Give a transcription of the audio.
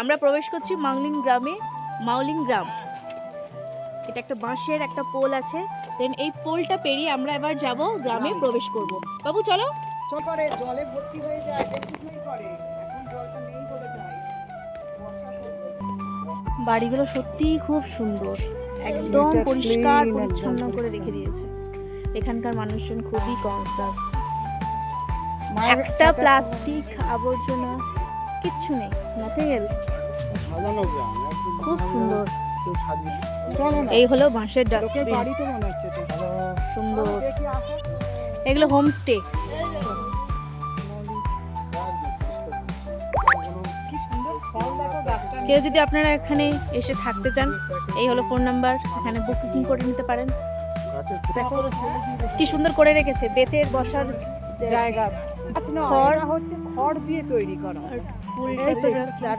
আমরা প্রবেশ করছি মাংলিং গ্রামে মাউলিং গ্রাম। এটা একটা বাঁশের একটা পোল আছে। দেন এই পোলটা পেরিয়ে আমরা এবার যাব গ্রামে প্রবেশ করব। বাবু চলো। জলে ভর্তি হয়ে যায় করে এখন জলটা নেই বলে যায় বাড়িগুলো সত্যিই খুব সুন্দর। একদম পরিষ্কার পরিচ্ছন্ন করে রেখে দিয়েছে। এখানকার মানুষজন খুবই কনসাস একটা প্লাস্টিক আবর্জনা কিচ্ছু নেই। নাথিং এলস খুব সুন্দর। এই হলো বাঁশের ডাস্টবিন সুন্দর। এগুলো হোমস্টে কেউ যদি আপনারা এখানে এসে থাকতে চান এই হলো ফোন নাম্বার এখানে বুকিং করে নিতে পারেন। কি সুন্দর করে রেখেছে। বেতের বসার জায়গা। খড়। হচ্ছে খড় দিয়ে তৈরি করা ফুলটা